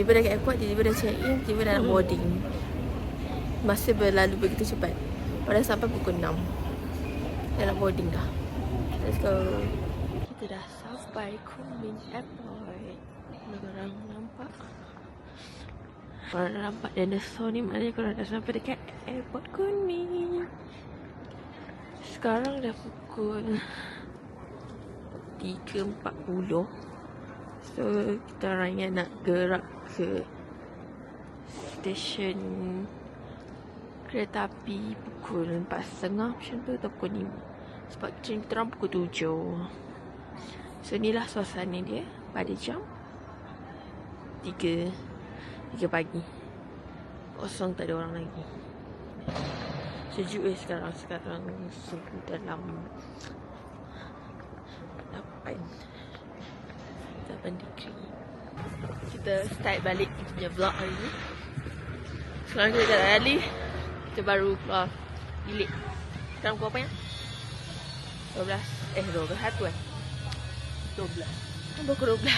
Tiba-tiba dah kat airport, tiba-tiba dah check in, tiba dah nak boarding. Masa berlalu begitu cepat. Padahal sampai pukul 6. Dah nak boarding dah. Let's go. Kita dah sampai Kunming Airport. Korang nampak? Korang dah nampak dinosaur ni maknanya korang dah sampai dekat airport Kunming. Sekarang dah pukul 3.40 So kita orang yang nak gerak ke Stesen Kereta api pukul 4.30 macam tu atau pukul 5 Sebab kita orang pukul 7 So inilah suasana dia pada jam 3 3 pagi. Kosong tak ada orang lagi. Sejuk eh sekarang Sekarang suhu dalam 8 8 degree Kita start balik kita punya vlog hari ni. Sekarang kita dah balik Kita baru keluar bilik. Sekarang pukul apa ya? 12 Eh 12 satu eh? 12 Kan pukul 12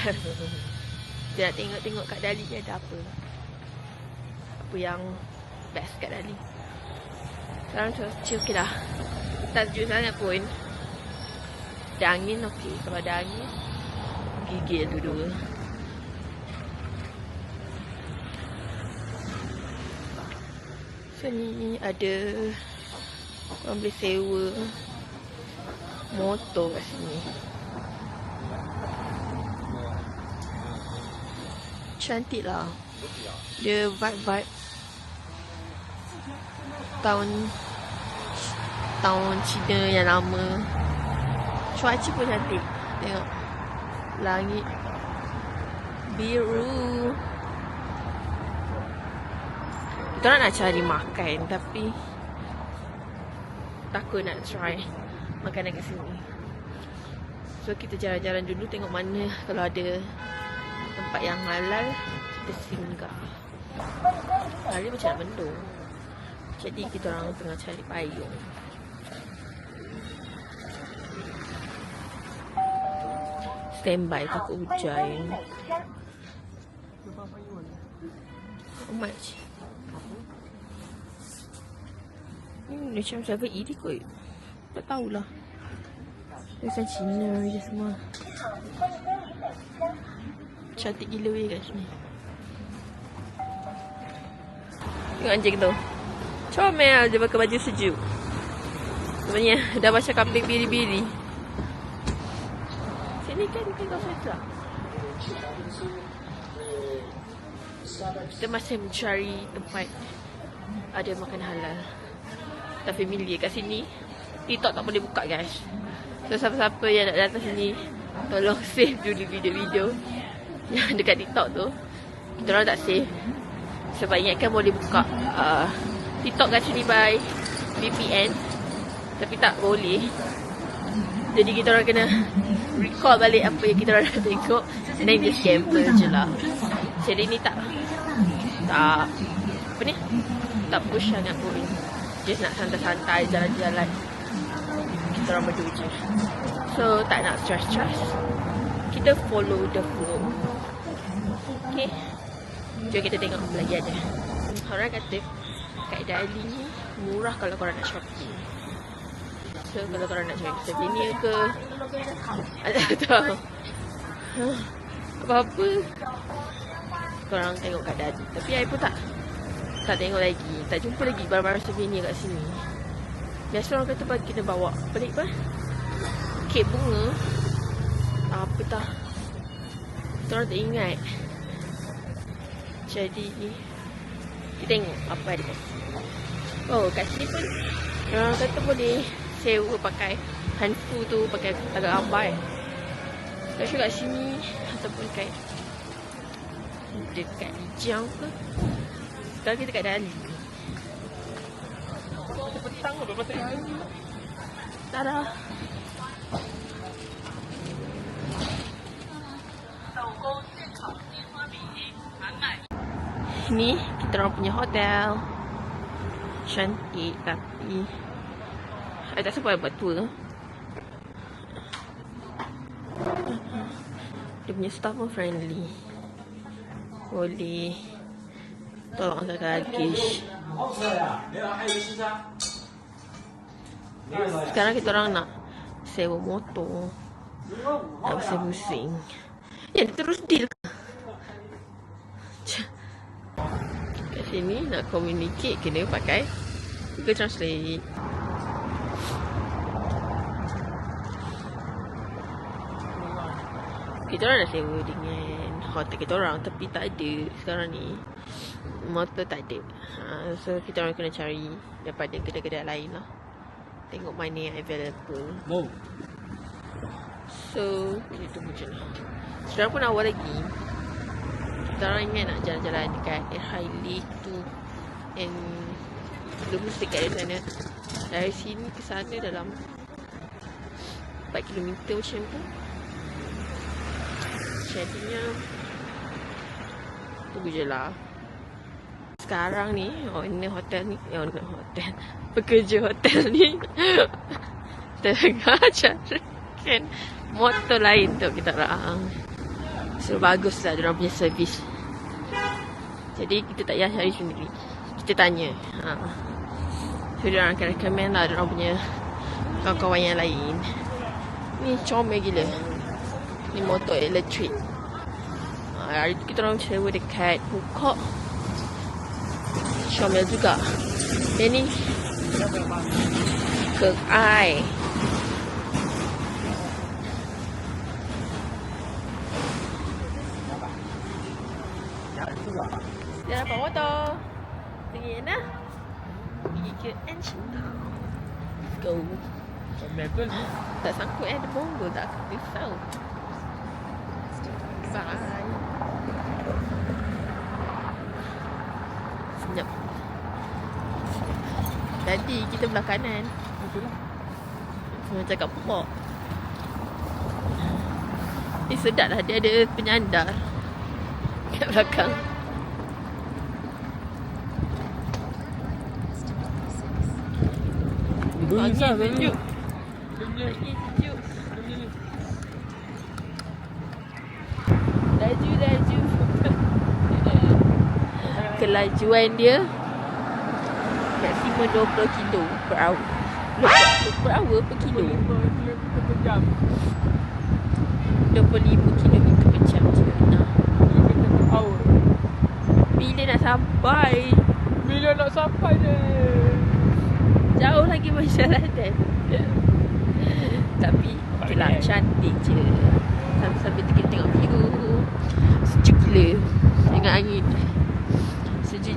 Kita nak tengok-tengok kat Dali ni ada apa. Apa yang best kat Dali. Sekarang cuaca okey dah. Tak sejuk sangat pun. Ada angin okey. Kalau ada angin gigil dulu so ni ada orang boleh sewa motor kat sini. Cantik lah. Dia vibe-vibe tahun tahun Cina yang lama. Cuaca pun cantik. Tengok Langit Biru. Kita orang nak cari makan Tapi Takut nak try Makanan kat sini. So kita jalan-jalan dulu Tengok mana Kalau ada Tempat yang halal Kita singgah. Hari macam nak mendung Jadi kita orang tengah cari payung standby takut hujan. How much? Hmm, macam 7E dia kot. Tak tahulah. Tulisan Cina je semua. Cantik gila weh kat sini. Tengok anjing tu. Comel dia pakai baju sejuk. Sebenarnya dah macam kambing biri-biri. Saya Kita masih mencari tempat ada makan halal. Tak familiar kat sini. TikTok tak boleh buka guys. So siapa-siapa yang nak datang sini tolong save dulu video-video yang dekat TikTok tu. Kita orang tak save. Sebab ingatkan boleh buka uh, TikTok kat sini by VPN. Tapi tak boleh. Jadi kita orang kena recall balik apa yang kita dah tengok and then just gamble je lah. Jadi ni tak tak apa ni? Tak push sangat pun. Just nak santai-santai jalan-jalan. Kita orang berdua je. So tak nak stress-stress. Kita follow the flow. Okay. Jom kita tengok lagi ada. Orang kata kat Dali ni murah kalau korang nak shopping. So kalau korang nak cari souvenir ke? Atau Apa-apa. Korang tengok Dadi Tapi saya pun tak Tak tengok lagi. Tak jumpa lagi barang-barang souvenir kat sini. Biasa orang kata bagi kita bawa. Pelik apa Kek bunga. Apa tak? Kita orang tak ingat. Jadi Kita tengok apa ada kat sini Oh kat sini pun Orang kata boleh sewa pakai hanfu tu pakai agak ramai Especially kat sini Ataupun kat Dekat Ijang ke? Sekarang kita kat Dali Petang ke berapa hari Tak dah Ni kita orang punya hotel. Cantik tapi saya tak sempat buat tour Dia punya staff pun friendly boleh tolong angkat luggage. Sekarang kita orang nak sewa motor. Nak pusing-pusing. Ya, terus deal. Kat sini nak communicate kena pakai Google Translate. Kita orang dah sewa dengan hotel kita orang tapi tak ada sekarang ni. Motor tak ada. Ha, so kita orang kena cari daripada kedai-kedai lain lah. Tengok mana yang available. No. So, kita tunggu je lah. Sekarang pun awal lagi. Kita orang ingat nak jalan-jalan dekat Air Hailey tu. And lurus dekat dari sana. Dari sini ke sana dalam 4 km macam tu. Jadinya tunggu je lah. Sekarang ni owner hotel ni, eh, owner hotel, pekerja hotel ni tengah carikan motor lain untuk kita orang. So bagus lah diorang punya servis. Jadi kita tak payah cari sendiri. Kita tanya. Ha. So diorang akan recommend lah diorang punya kawan-kawan yang lain. Ni comel gila. Ni motor elektrik. Ha, hari tu kita orang sewa dekat Pukok. Comel juga. Yang ni ke ai. Dah dapat motor. Pergi nak. Pergi ke Ancient Town. Let's go. Tak sangkut eh, ada bonggol tak aku risau. Bye. Senyap. Tadi kita belah kanan. Semua cakap pok. Eh sedap lah dia ada penyandar. Kat belakang. Sejuk. Pagi sejuk. Laju, Kelajuan dia maksimum 20 kilo per hour. Per hour per kilo. 25 kilometer per jam je. Nah. Bila nak sampai? Bila nak sampai ni? Jauh lagi masyarakat. Tapi okay lah, cantik je. Sambil-sambil kita tengok view. Sejuk gila. Dengan angin.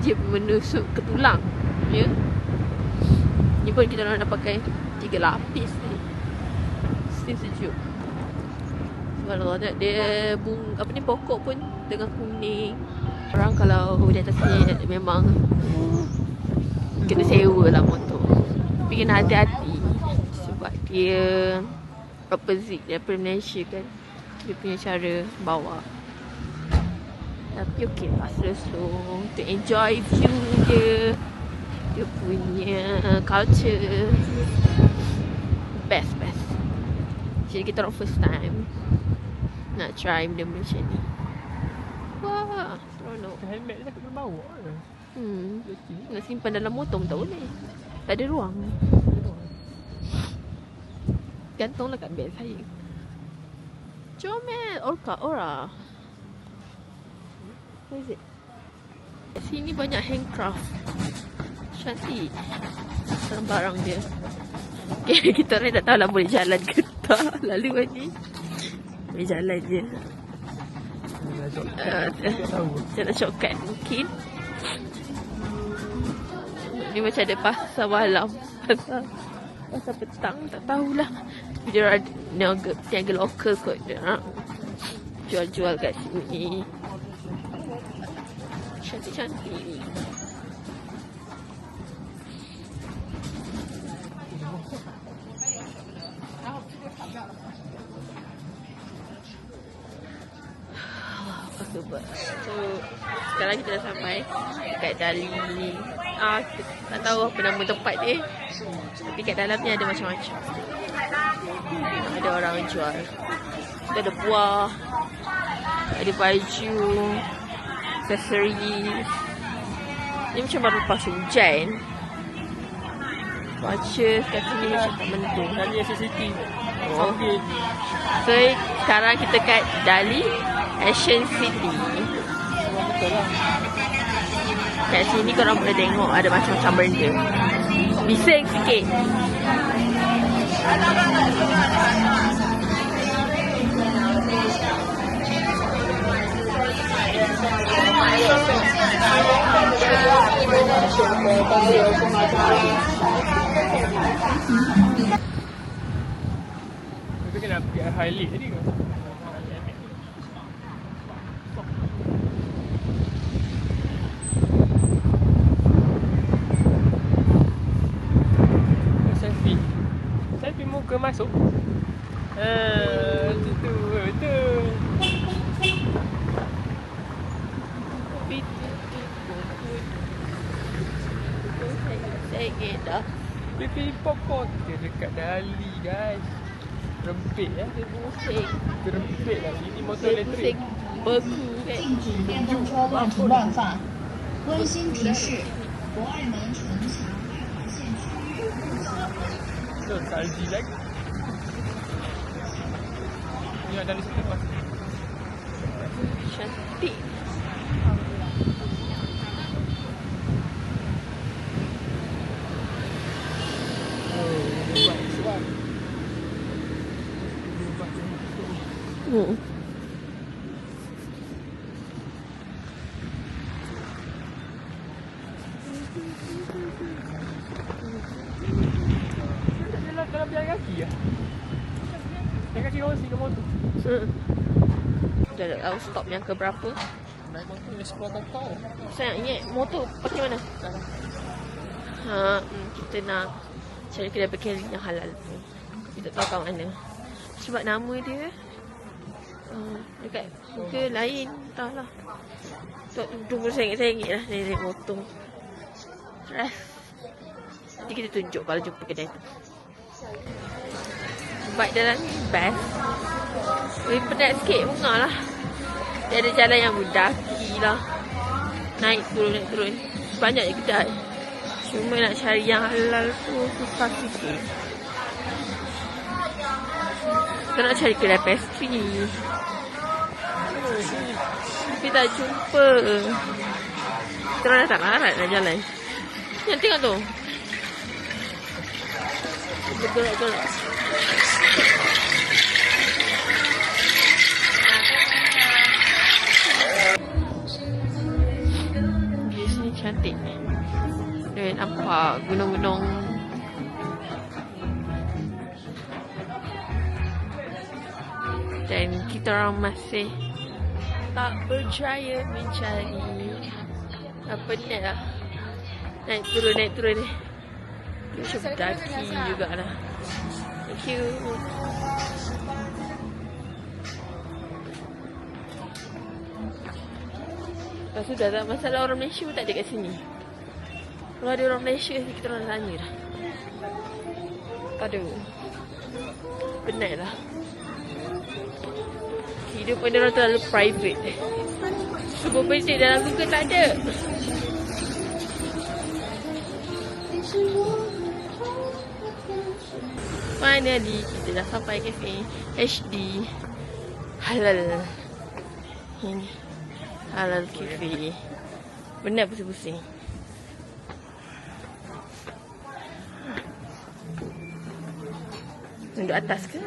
Je menusuk ke tulang. Ya. Ni pun kita orang dah pakai tiga lapis ni. Still sejuk. Subhanallah dia, dia bung apa ni pokok pun tengah kuning. Orang kalau di atas ni memang kena sewa lah motor. Tapi kena hati-hati sebab dia opposite daripada Malaysia kan. Dia punya cara bawa. Tapi okey lah slow-slow to enjoy view dia. Dia punya culture. Best, best. Jadi kita orang first time nak try benda macam ni. Wah, seronok. Helmet dia kena bawa ke? Hmm. Nak simpan dalam motor tak boleh. Tak ada ruang. Gantunglah kat beg saya. Comel. Orca, ora. What is it? Sini banyak handcraft. Cantik. Barang-barang dia. Okay, kita orang tak tahu lah boleh jalan ke tak. Lalu lagi. Boleh jalan je. Uh, Jalan shortcut mungkin. Ni macam ada pasar malam. Pasar, pasar petang. Tak tahulah. Tapi dia orang niaga, niaga lokal kot. Dia jual-jual kat sini. Cantik-cantik. Apa tu buat? So, sekarang kita dah sampai dekat Dali. Ah, tak tahu apa nama tempat dia. Tapi kat dalam ni ada macam-macam. Ada orang jual. Kita ada buah. Ada baju. Accessories. Ni macam baru lepas hujan. Baca kat sini macam tak mendung. Kali SCT. Oh. So sekarang kita kat Dali Action City. Kat sini korang boleh tengok ada macam-macam benda. Bising sikit. Kita kena pergi highlight tadi ke? Selfie. Selfie muka masuk. Ah, Sikit dah. Pipi popot dia dekat Dali guys. Rempit ya. Dia pusing. Terempit lah sini motor Dia elektrik. pusing. Beku kan. 禁止电动车乱停乱放。温馨提示：博爱门城墙外环线区域路上 Tu salji lagi. Ni ada di situ pas. Cantik. Dah tak tahu stop yang ke berapa. Naik motor ni sekolah kau tahu. Saya nak ingat motor pakai mana? Ha, hmm, kita nak cari kedai bekal yang halal. Kita tak tahu kat mana. Sebab nama dia uh, dekat muka lain, entahlah. Tak tunggu sengit-sengit lah dari motor. Stress. Nanti kita tunjuk kalau jumpa kedai tu. Bike dalam ni best. Lebih penat sikit bunga lah. Dia ada jalan yang mendaki lah. Naik turun, naik turun. Banyak je kedai. Cuma nak cari yang halal tu susah sikit. Kita nak cari kedai pastry. Tapi tak jumpa. Kita dah tak larat nak jalan. Yang tengok tu. Bergerak-gerak. Cantik. Dia nampak gunung-gunung. Dan kita orang masih tak berjaya mencari apa ni lah. Naik turun, naik turun ni. Macam daki jugalah. Thank you. Lepas tu dah tak masalah orang Malaysia pun tak ada kat sini. Kalau ada orang Malaysia kita orang tanya dah. Tak ada. Penat lah. Kehidupan dia orang terlalu private. Cuba pencet dalam Google tak ada. Finally, kita dah sampai kafe HD Halal. Ini Halal Cafe. Benar pusing-pusing. Duduk atas ke?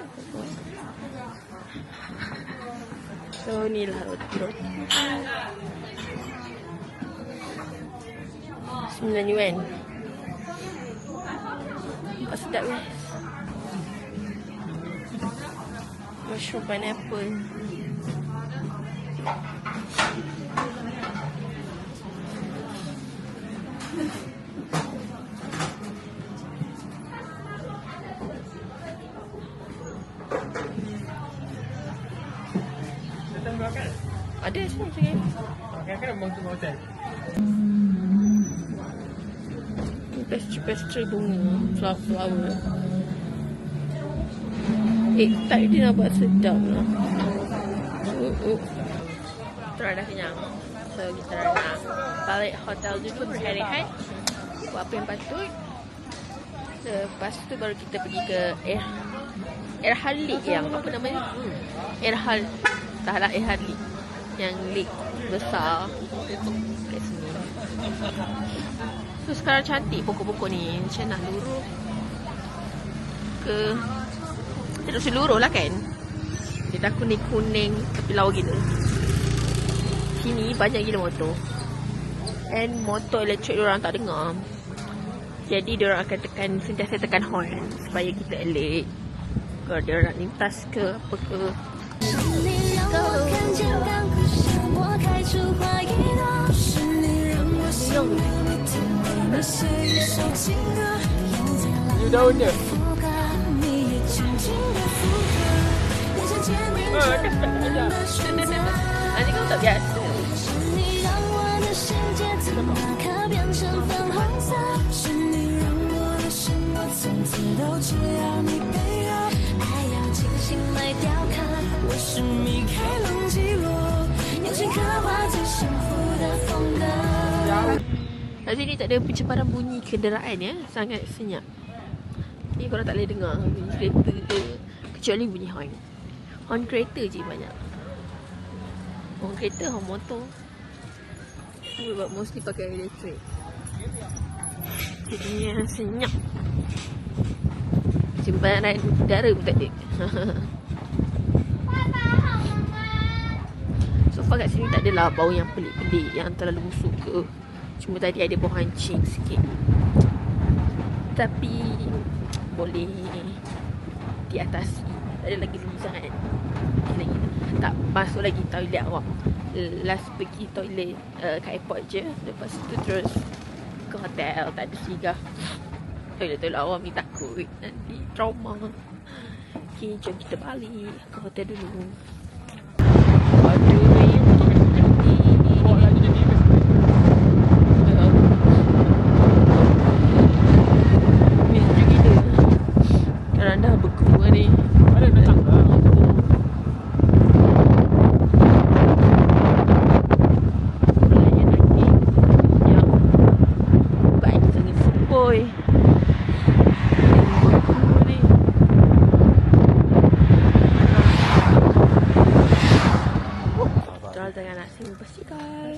So, ni lah roti-roti. 9 yuan. Oh, sedap guys. Mushroom pineapple. Ada sini sini. Kan-kan abang tu hotel. Pastry-pastry bunga. Flower-flower. Eh, tak dia nak buat sedap lah. Uh, uh. Terus dah kenyang. So kita nak balik hotel dulu berhari-hari Buat apa yang patut. Lepas tu baru kita pergi ke Air Air Halik yang apa namanya? Hmm. Air Hal Tak lah Air Halik Yang lake besar. Kat sini. So sekarang cantik pokok-pokok ni. Macam nak luruh Ke? Tidak seluruh lah kan? Dia dah kuning-kuning Tapi lawa gila sini banyak gila motor. And motor elektrik orang tak dengar. Jadi orang akan tekan Sentiasa tekan horn Supaya kita elek. Kalau diorang lintas ke apa ke. You don't know Oh, kan, kan, kan, kan. Nanti kau tak biasa. 世界从那刻变成粉红色，是你让我的生活从此都只要你配合，爱要精心来雕刻，我是米开朗基罗，用心刻画最幸福的风格。 Kat sini tak ada pencemaran bunyi kenderaan ya Sangat senyap Ni korang tak boleh dengar bunyi kereta ke Kecuali bunyi horn Horn kereta je banyak Horn kereta, horn motor Sebab mostly pakai elektrik Jadi yang senyap. Simpanan udara pun tak ada. So far kat sini tak adalah bau yang pelik-pelik Yang terlalu busuk ke. Cuma tadi ada bau hancing sikit. Tapi Boleh Di atas Ada lagi dulu sangat lagi Tak masuk lagi toilet awak. Last pergi toilet uh, Kat airport je. Lepas tu terus Ke hotel Tak ada sigah Toilet-toilet awak ni takut. Nanti trauma. Okay jom kita balik Ke hotel dulu Aduh rain Bawa lah jadi ni. Ni sejuk gila Sekarang dah beku lah ni Ada nak tangga. Layan angin Yang Baik sangat sepoi Yang beku ni dijual dengan nasi basikal.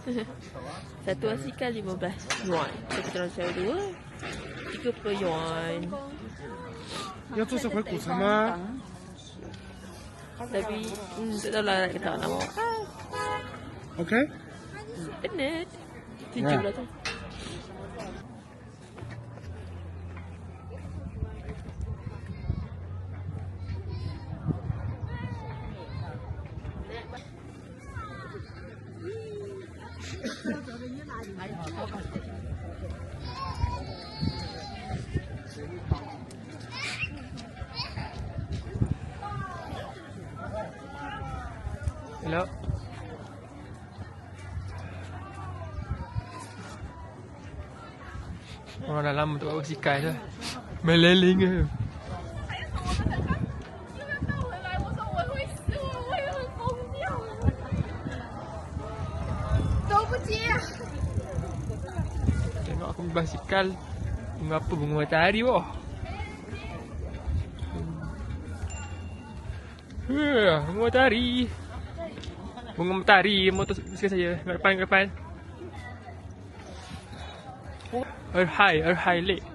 Satu basikal 15 yuan. Kita orang sewa dua. 30 yuan. Ya tu sampai ku sama. Tapi hmm, tak tahu lah nak kita nak bawa. Okay. Penat ya. Tujuh yeah. 我那两摩托是开着，没零零个。都不接。我开摩托车，我怕碰摩托车，我。摩托车。Bunga matahari motor basikal saya Kat depan, kat depan Erhai, Erhai Lake